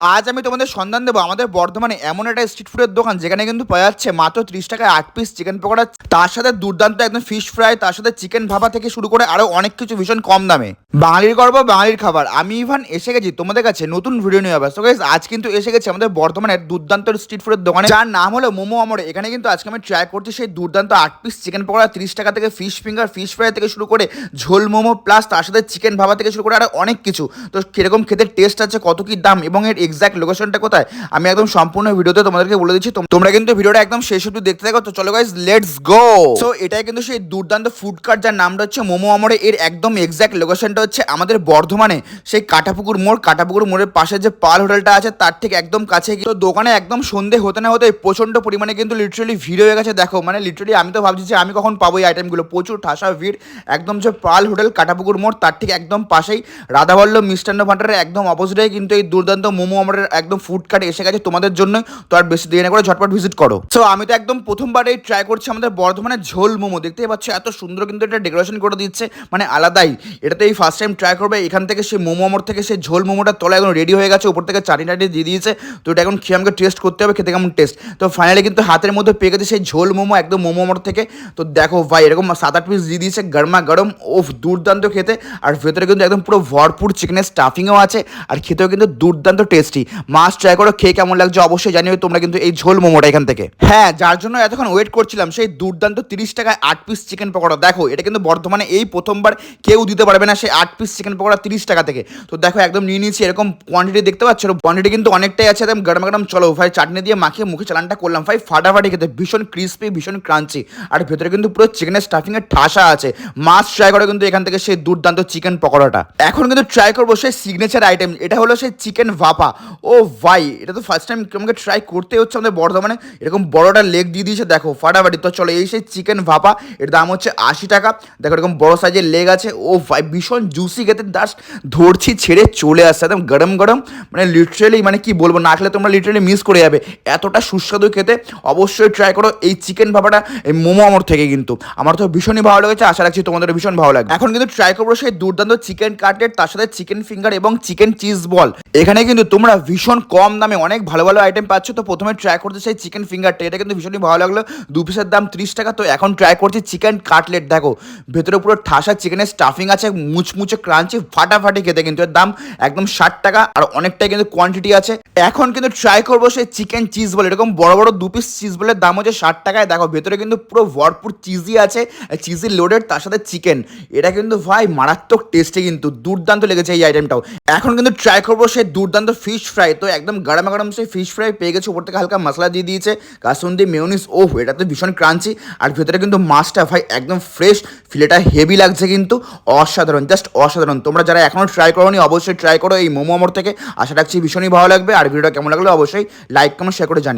আজ আমি তোমাদের সন্ধান দেবো, আমাদের বর্ধমানে এমন একটা স্ট্রিট ফুডের দোকান যেখানে কিন্তু পাওয়া যাচ্ছে মাত্র ত্রিশ টাকায় আট পিস চিকেন পকোড়া। তার সাথে দুর্দান্ত একদম ফিশ ফ্রাই তার সাথে চিকেন ভাপা থেকে শুরু করে আরও অনেক কিছু ভীষণ কম দামে। বাঙালির গর্ব, বাঙালির খাবার। আমি ইভান, এসে গেছি তোমাদের কাছে, নতুন ভিডিও নিয়ে তো আজ কিন্তু এসে গেছে আমাদের বর্ধমানের দুর্দান্ত স্ট্রিট ফুডের দোকানে। যার নাম হলো মোমো আমরে এখানে কিন্তু আজকে আমি ট্রাই করছি সেই দুর্দান্ত আট পিস চিকেন পকোড়া, ত্রিশ টাকা থেকে ফিশ ফিঙ্গার ফিশ ফ্রাই থেকে শুরু করে ঝোল মোমো প্লাস তার সাথে চিকেন ভাবা থেকে শুরু করে আরও অনেক কিছু। তো কীরকম খেতে টেস্ট আছে, কত কি দাম, এবং এর এক্সাক্ট লোকেশনটা কোথায়, আমি একদম সম্পূর্ণ ভিডিওতে তোমাদেরকে বলে দিচ্ছি। তোমরা কিন্তু ভিডিওটা একদম শেষ অব্দি দেখতে থাকো। তো চলো গাইজ লেটস গো সো এটাই কিন্তু সেই দুর্দান্ত ফুড কার্ট যার নামটা হচ্ছে মোমো আমরে এর একদম এক্সাক্ট লোকেশনটা হচ্ছে আমাদের বর্ধমানে, সেই কাটাপুকুর মোড়। কাটাপুকুর মোড়ের পাশে যে পাল হোটেলটা আছে, তার ঠিক একদম কাছে গিয়ে দোকানে একদম সন্ধে হতে না হতে প্রচণ্ড পরিমাণে কিন্তু লিটারালি ভিড় হয়ে গেছে। দেখো মানে লিটারালি আমি তো ভাবছি যে আমি কখন পাবো এই আইটেমগুলো প্রচুর ঠাসা ভিড়। একদম যে পাল হোটেল কাটাপুকুর মোড়, তার ঠিক একদম পাশেই রাধাবল্লভ মিষ্টান্ন ভান্ডারের একদম অপোজিটে কিন্তু এই দুর্দান্ত মোমো আমাদের একদম ফুড কার্ট এসে গেছে তোমাদের জন্য তো আর বেশি দেরি না করে ঝটপট ভিজিট করো। সো আমি তো একদম প্রথমবার ট্রাই করছি আমাদের বর্ধমানের ঝোল মোমো। দেখতেই পাচ্ছ, এত সুন্দর কিন্তু এটা ডেকোরেশন করে দিচ্ছে মানে আলাদাই। এটা তো এই ফার্স্ট টাইম ট্রাই করবে, এখান থেকে সেই মোমো আমর থেকে সেই ঝোল মোমোটা তলা এখন রেডি হয়ে গেছে, উপর থেকে চাটনি টাটি দিয়ে দিয়েছে, তো এটা এখন খেয়ে আমাকে টেস্ট করতে হবে, খেতে কেমন টেস্ট তো ফাইনালি কিন্তু হাতের মধ্যে পেয়ে গেছে সেই ঝোল মোমো, একদম মোমো আমর থেকে। তো দেখো ভাই, এরকম সাত আট পিস দিয়ে দিয়েছে, গরমা গরম ওফ দুর্দান্ত খেতে। আর ভেতরে কিন্তু একদম পুরো ভরপুর চিকেনের স্টাফিংও আছে, আর খেতেও কিন্তু দুর্দান্ত টেস্টি মাছ ট্রাই করো, খেয়ে কেমন লাগছে অবশ্যই জানিও, তোমরা কিন্তু এই ঝোল মোমোটা এখান থেকে। হ্যাঁ যার জন্য এতক্ষণ ওয়েট করছিলাম, সেই দুর্দান্ত তিরিশ টাকায় আট পিস চিকেন পকোড়া। দেখো, এটা কিন্তু বর্তমানে এই প্রথমবার কেউ দিতে পারবে না সেই আট পিস চিকেন পকোড়া তিরিশ টাকা থেকে। তো দেখো, একদম নিয়ে নিয়েছি, এরকম কোয়ান্টিটি দেখতে পাচ্ছ? কোয়ান্টিটি কিন্তু অনেকটাই আছে, একদম গরম গরম। চলো, ভাই, চাটনি দিয়ে মাখিয়ে মুখে চালানটা করলাম। ভাই, ফাটাফাটি খেতে, ভীষণ ক্রিস্পি ভীষণ ক্রাঞ্চি আর ভেতরে কিন্তু পুরো চিকেনের স্টাফিংয়ের ঠাসা আছে। মাছ ট্রাই করে কিন্তু এখান থেকে সেই দুর্দান্ত চিকেন পকোড়াটা। এখন কিন্তু ট্রাই করব সেই সিগনেচার আইটেম এটা হলো সেই চিকেন ভাপা ও ভাই, এটা তো ফার্স্ট টাইম আমাকে ট্রাই করতে হচ্ছে আমাদের বর্ধমানে। এরকম বড়টা লেগ দিয়ে দিয়েছে, দেখো, ফাটাফাটি। তো চলো, এই সেই চিকেন ভাপা, এর দাম হচ্ছে আশি টাকা। দেখো, এরকম বড় সাইজের লেগ আছে। ও ভাই, ভীষণ জুসি খেতে। জাস্ট ধরছি, ছেড়ে চলে আসছে, একদম গরম গরম। মানে লিটারেলি মানে কি বলব, না খেলে তোমরা লিটারেলি মিস করে যাবে। এতটা সুস্বাদু খেতে। অবশ্যই ট্রাই করো এই চিকেন ভাপাটা, এই মোমো আমার থেকে কিন্তু। আমার তো ভীষণই ভালো লেগেছে, আশা রাখছি তোমাদের ভীষণ ভালো লাগবে। এখন কিন্তু ট্রাই করব সেই দুর্দান্ত চিকেন কাটলেট তার সাথে চিকেন ফিঙ্গার এবং চিকেন চিজ বল এখানে কিন্তু তোমরা ভীষণ কম দামে অনেক ভালো ভালো আইটেম পাচ্ছ। তো প্রথমে ট্রাই করতে সেই চিকেন ফিঙ্গারটা এটা কিন্তু ভীষণই ভালো লাগল। দু পিসের দাম ত্রিশ টাকা। তো এখন ট্রাই করছি চিকেন কাটলেট দেখো, ভেতরে পুরো ঠাসা চিকেনের স্টাফিং আছে, মুচমুচে ক্রাঞ্চি ফাটাফাটি খেতে কিন্তু এর দাম একদম ষাট টাকা আর অনেকটাই কিন্তু কোয়ান্টিটি আছে। এখন কিন্তু ট্রাই করব সেই চিকেন চিজ বল। এরকম বড় বড় দু পিস চিজ বলের দাম হচ্ছে ষাট টাকায়। দেখো, ভেতরে কিন্তু পুরো ভরপুর চিজি আছে চিজি লোডেড তার সাথে চিকেন এটা কিন্তু ভাই মারাত্মক টেস্টে কিন্তু, দুর্দান্ত লেগেছে এই আইটেমটাও এখন কিন্তু ট্রাই করব সেই দুর্দান্ত ফিশ ফ্রাই তো একদম গরম গরম সেই ফিশ ফ্রাই পেয়ে গেছে, উপর থেকে হালকা মশলা দিয়ে দিয়েছে কাসুন কাসুন্দি মেয়নিস ও এটা তো ভীষণ ক্রাঞ্চি আর ভেতরে কিন্তু মাছটা ভাই একদম ফ্রেশ ফিলেটা হেভি লাগছে কিন্তু, অসাধারণ জাস্ট অসাধারণ, তোমরা যারা এখনও ট্রাই করোনি, অবশ্যই ট্রাই করো এই মোমো আমর থেকে, আশা রাখছি ভীষণই ভালো লাগবে, আর ভিডিওটা কেমন লাগল অবশ্যই লাইক কমেন্ট শেয়ার করে জানি